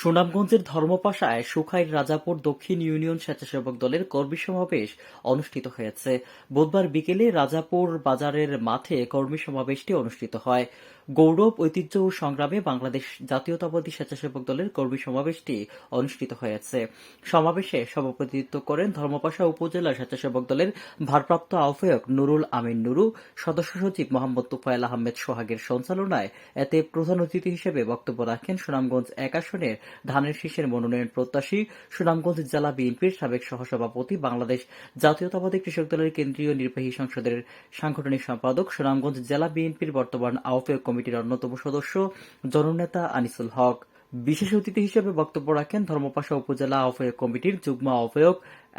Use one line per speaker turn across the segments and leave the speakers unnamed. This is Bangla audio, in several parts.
সুনামগঞ্জের ধর্মপাশায় সুখাইর রাজাপুর দক্ষিণ ইউনিয়ন স্বেচ্ছাসেবক দলের কর্মী সমাবেশ অনুষ্ঠিত হয়েছে। বুধবার বিকেলে রাজাপুর বাজারের মাঠে কর্মী সমাবেশটি অনুষ্ঠিত হয়। গৌরব, ঐতিহ্য ও সংগ্রামে বাংলাদেশ জাতীয়তাবাদী স্বেচ্ছাসেবক দলের কর্মী সমাবেশটি অনুষ্ঠিত হয়েছে। সমাবেশে সভাপতিত্ব করেন ধর্মপাশা উপজেলা স্বেচ্ছাসেবক দলের ভারপ্রাপ্ত আহ্বায়ক নুরুল আমিন নুরু, সদস্য সচিব মোহাম্মদ তুফায়েল আহমেদ সোহাগের সঞ্চালনায় এতে প্রধান অতিথি হিসেবে বক্তব্য রাখেন সুনামগঞ্জ এক আসনের ধানের শীষের মনোনয়ন প্রত্যাশী, সুনামগঞ্জ জেলা বিএনপির সাবেক সহসভাপতি, বাংলাদেশ জাতীয়তাবাদী কৃষক দলের কেন্দ্রীয় নির্বাহী সংসদের সাংগঠনিক সম্পাদক, সুনামগঞ্জ জেলা বিএনপির বর্তমান আহ্বায়ক কমিটির অন্যতম সদস্য জননেতা আনিসুল হক। বিশেষ অতিথি হিসেবে বক্তব্য রাখেন ধর্মপাশা উপজেলা আহ্বায়ক কমিটির যুগ্ম আহ্বায়ক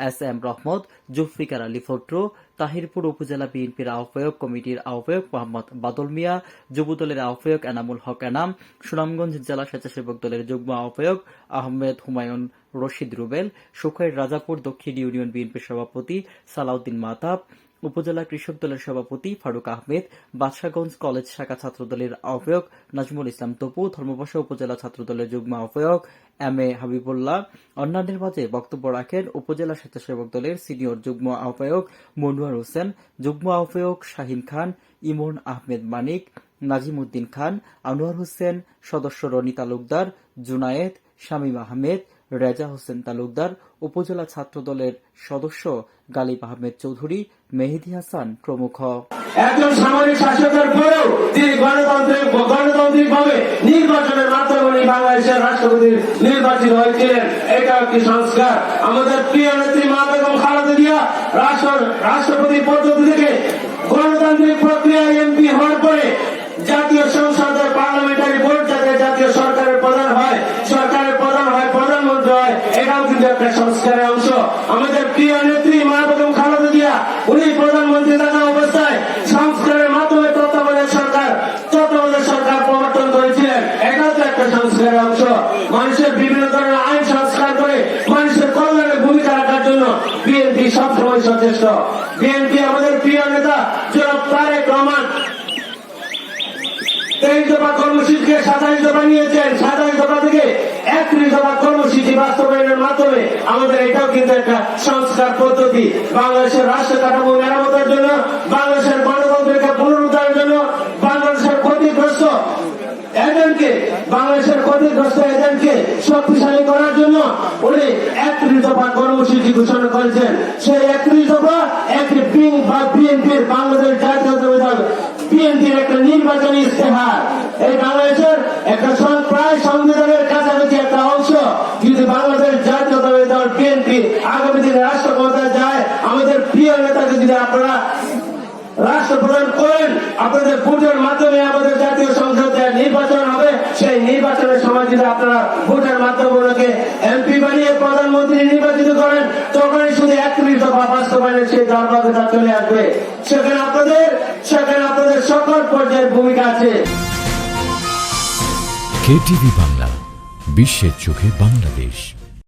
এস এম রহমত জুলফিকার আলী ফট্রো তাহিরপুর উপজেলা বিএনপির আহ্বায়ক কমিটির আহ্বায়ক মোহাম্মদ বাদল মিয়া, যুবদলের আহ্বায়ক এনামুল হক এনাম, সুনামগঞ্জ জেলা স্বেচ্ছাসেবক দলের যুগ্ম আহ্বায়ক আহমেদ হুমায়ুন রশিদ রুবেল সুখাইর রাজাপুর দক্ষিণ ইউনিয়ন বিএনপির সভাপতি সালাউদ্দিন মাতাব উপজেলা কৃষক দলের সভাপতি ফারুক আহমেদ বাদশাগঞ্জ কলেজ শাখা ছাত্রদলের আহ্বায়ক নাজমুল ইসলাম তপু ধর্মপাশা উপজেলা ছাত্রদলের যুগ্ম আহ্বায়ক এম এ হাবিবুল্লাহ, অন্যান্যের মাঝে বক্তব্য রাখেন উপজেলা স্বেচ্ছাসেবক দলের সিনিয়র যুগ্ম আহ্বায়ক মনোয়ার হোসেন, যুগ্ম আহ্বায়ক শাহিন খান, ইমন আহমেদ মানিক নাজিম উদ্দিন খান, আনোয়ার হোসেন, সদস্য রনি তালুকদার জুনায়েদ, শামীম আহমেদ রেজা হোসেন তালুকদার, উপজেলা ছাত্র দলের সদস্য গালিব আহমেদ চৌধুরী, মেহেদি হাসান প্রমুখ।
একজন সামরিক শাসকের পরেও তিনি নির্বাচনের মাধ্যমে বাংলাদেশের রাষ্ট্রপতি নির্বাচিত হয়েছিলেন। এটা সংস্কার। আমাদের প্রিয় নেত্রী মা রাষ্ট্র রাষ্ট্রপতি পদ্ধতি থেকে গণতান্ত্রিক প্রক্রিয়া এমপি হওয়ার পরে জাতীয় সংসদের পার্লামেন্টারি বোর্ড যাতে জাতীয় সরকারের প্রধান হয় সরকারের প্রধান হয় প্রধানমন্ত্রী হয় এটাও কিন্তু একটা সংস্কারের অংশ। আমাদের প্রিয় নেত্রী মা বেগম খালেদা জিয়া, উনি প্রধানমন্ত্রী থাকা অবস্থায় সংস্কারের মাধ্যমে তত্ত্বাবধায়ক সরকার তত্ত্বাবধায়ক সরকার প্রবর্তন করেছিলেন। এটাও তো একটা সংস্কারের অংশ। মানুষের বিভিন্ন ধরনের আইন সংস্কার করে মানুষের কল্যাণে ভূমিকা রাখার জন্য বিএনপি সবসময় সচেষ্ট। বিএনপি আমাদের প্রিয় নেতা, জনাব তারেক রহমান। তেইশ দফা কর্মসূচিকে সাতাইশ দফা নিয়েছেন। সাতাইশ দফা থেকে একত্রিশ দফা কর্মসূচি বাস্তবায়নের মাধ্যমে আমাদের এটাও কিন্তু একটা সংস্কার পদ্ধতি। বাংলাদেশের রাষ্ট্র কাঠামো মেরামতের জন্য, বাংলাদেশের গণতন্ত্রকে পুনরুদ্ধারের জন্য বাংলাদেশের ক্ষতিগ্রস্ত এজেন্টকে, বাংলাদেশের ক্ষতিগ্রস্ত এজেন্টকে শক্তিশালী করার জন্য উনি একত্রিশ দফা কর্মসূচি ঘোষণা করেছেন। সেই একত্রিশ দফা একটি বিং বা বাংলাদেশ জাতীয় বিএনপির একটা নির্বাচনী ইস্তেহার এই বাংলাদেশের একটা প্রায় যদি আপনারা রাষ্ট্রপ্রধান করেন, আপনাদের ভোটের মাধ্যমে আমাদের জাতীয় সংসদে নির্বাচন হবে, সেই নির্বাচনের সময় যদি আপনারা ভোটের মাধ্যমে এমপি বানিয়ে প্রধানমন্ত্রী নির্বাচিত করেন, তখনই শুধু একত্রিশ দফা বাস্তবায়নের সেই দরবারটা চলে আসবে। সেখানে আপনাদের সেখানে আপনাদের সকল পর্যায়ের ভূমিকা আছে।
কেটিভি বাংলা, বিশ্বের চোখে বাংলাদেশ।